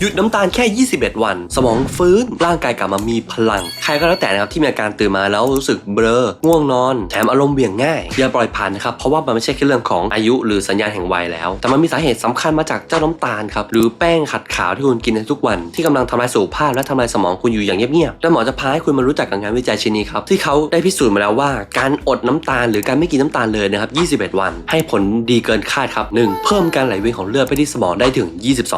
หยุดน้ำตาลแค่ 21 วัน สมองฟื้นร่างกายกลับมามีพลัง ใครก็แล้วแต่นะครับที่มีอาการตื่นมาแล้วรู้สึกเบลอง่วงนอน แถมอารมณ์เบี่ยงง่ายอย่าปล่อยผ่านนะครับ เพราะว่ามันไม่ใช่แค่เรื่องของอายุหรือสัญญาณแห่งวัยแล้ว แต่มันมีสาเหตุสำคัญมาจากเจ้าน้ำตาลครับหรือแป้งขัดขาวที่คุณกินในทุกวันที่กำลังทำลายสุขภาพและทำลายสมองคุณอยู่อย่างเงียบๆและหมอจะพาให้คุณมารู้จักกับงานวิจัยชิ้นนี้ครับที่เขาได้พิสูจน์มาแล้วว่า การอดน้ำตาล หรือการไม่กินน้ำตาลเลยนะครับ 21 วัน ให้ผลดีเกินคาดครับ 1. เพิ่มการไหลเวียนของเลือดไปที่สมองได้ถึง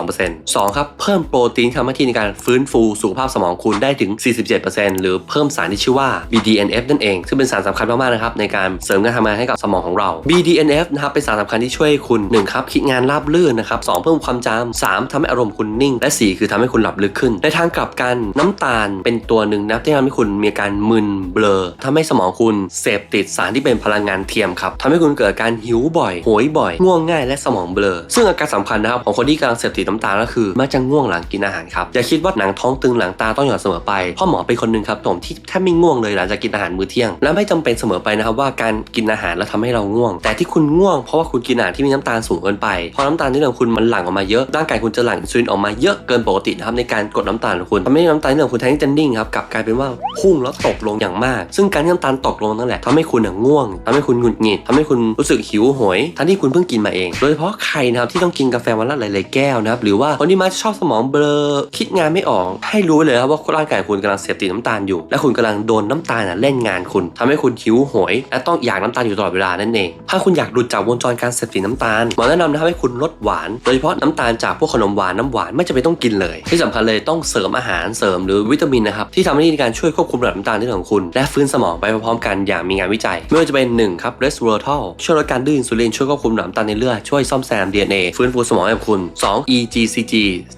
22% 2. ครับเพิ่มโปรตีนทำหน้าที่ในการฟื้นฟูสุขภาพสมองคุณได้ถึง 47%หรือเพิ่มสารที่ชื่อว่า BDNF นั่นเอง ซึ่งเป็นสารสำคัญมากๆนะครับในการเสริมการทำงานให้กับสมองของเรา BDNF นะครับเป็นสารสำคัญที่ช่วยคุณ 1. ครับคิดงานราบรื่นนะครับสองเพิ่มความจำ 3. ทำให้อารมณ์คุณนิ่ง และ 4 คือทำให้คุณหลับลึกขึ้น ในทางกลับกันน้ำตาลเป็นตัวหนึ่งนะที่ทำให้คุณมีการมึนเบลอทำให้สมองคุณเสพติดสารที่เป็นพลังงานเทียมครับทำให้คุณเกิดการหิวบ่อยโหยบ่อย ง่วงง่ายและสมองเบลอ ซึ่งอาการสำคัญนะครับของคนที่กำลังเสพติดน้ำตาลก็คือมักจะง่วงหลังกินอาหารครับอย่าคิดว่าหนังท้องตึงหลังตาต้องหย่อนเสมอไปพ่อหมอเป็นคนหนึ่งครับผมที่แทบไม่ง่วงเลยหลังจากกินอาหารมื้อเที่ยง และไม่จำเป็นเสมอไปนะครับว่าการกินอาหารแล้วทำให้เราง่วง แต่ที่คุณง่วงเพราะว่าคุณกินอาหารที่มีน้ำตาลสูงเกินไปพอน้ำตาลที่ในคุณมันหลั่งออกมาเยอะร่างกายคุณจะหลั่งอินซูลินออกมาเยอะเกินปกตินะครับในการกดน้ำตาลของคุณทำให้น้ำตาลที่ในคุณแทนที่จะนิ่งครับกลับกลายเป็นว่าพุ่งแล้วตกลงอย่างมาก ซึ่งการที่น้ำตาลตกลงนั่นแหละทำให้คุณง่วงทำให้คุณหงุดหงิดทำให้คุณรู้สึกหิวโหยทั้งที่คุณเพิ่งกินมาเอง โดยเฉพาะใครนะครับที่ต้องกินกาแฟวันละหลายๆแก้วนะครับหรือว่าคนที่มักชอบสมองเบลอคิดงานไม่ออก ให้รู้เลยครับว่าร่างกายคุณกำลังเสพติดน้ำตาลอยู่ และคุณกำลังโดนน้ำตาลน่ะเล่นงานคุณทำให้คุณหิวโหย และต้องอยากน้ำตาลอยู่ตลอดเวลานั่นเอง ถ้าคุณอยากหลุดจากวงจรการเสพติดน้ำตาลหมอแนะนำนะครับให้คุณลดหวานโดยเฉพาะน้ำตาลจากพวกขนมหวานน้ำหวานไม่จำเป็นต้องกินเลย ที่สำคัญเลยต้องเสริมอาหารเสริมหรือวิตามินนะครับที่ทำหน้าที่ในการช่วยควบคุมระดับน้ำตาลที่ของคุณ และฟื้นสมองไปพร้อมๆกันอย่างมีงานวิจัย ไม่ว่าจะเป็น1ครับ resveratrol ช่วยลดการดื้ออินซูลินช่วยควบคุมระดับน้ำตาลในเลือดช่วยซ่อมแซม DNA ฟื้นฟูสมองให้กับคุณ 2 EGCG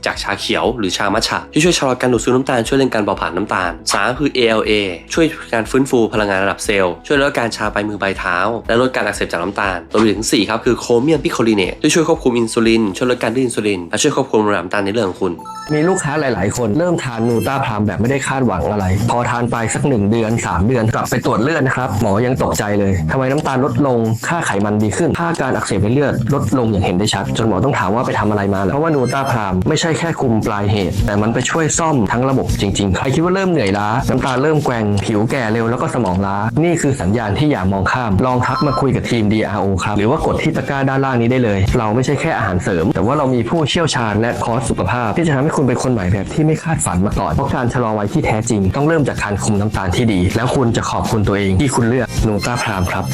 จากชาเขียวหรือชามัทฉะที่ช่วยชะลอการดูดซึมน้ำตาลช่วยเร่งการเผาผลาญน้ำตาล3คือ ALA ช่วยการฟื้นฟูพลังงานระดับเซลล์ช่วยลดการชาปลายมือปลายเท้า และลดการอักเสบจากน้ำตาลรวมถึง4ครับคือโคเมียมพิโคลีเนตที่ช่วยควบคุมอินซูลินช่วยลดการดื้ออินซูลินและช่วยควบคุมระดับน้ำตาลในเลือดของคุณ มีลูกค้าหลาย ๆ คนเริ่มทานนูต้าพรามแบบไม่ได้คาดหวังอะไร พอทานไปสักหนึ่งเดือน 3 เดือนกลับไปตรวจเลือดนะครับหมอยังตกใจเลยทำไมน้ำตาลลดลงค่าไขมันดีขึ้นค่าการอักเสบในเลือดลดลงอย่างเห็นได้ชัด จนหมอต้องถามว่าไปทำอะไรมาเหรอเพราะว่านูต้าพรามไม่ใช่แค่คุมปลายเหตุ แต่มันไปช่วยซ่อมทั้งระบบจริงๆ ใครคิดว่าเริ่มเหนื่อยล้าน้ำตาเริ่มแกว่งผิวแก่เร็วแล้วก็สมองล้า นี่คือสัญญาณที่อย่ามองข้าม ลองทักมาคุยกับทีม DRO ครับ หรือว่ากดที่ตะกร้าด้านล่างนี้ได้เลย เราไม่ใช่แค่อาหารเสริม แต่ว่าเรามีผู้เชี่ยวชาญและคอร์สสุขภาพ ที่จะทำให้คุณเป็นคนใหม่แบบที่ไม่คาดฝันมาก่อนเพราะการชะลอวัยที่แท้จริง ต้องเริ่มจากการคุมน้ำตาลที่ดี แล้วคุณจะขอบคุณตัวเองที่คุณเลือกนูต้าพรามครับ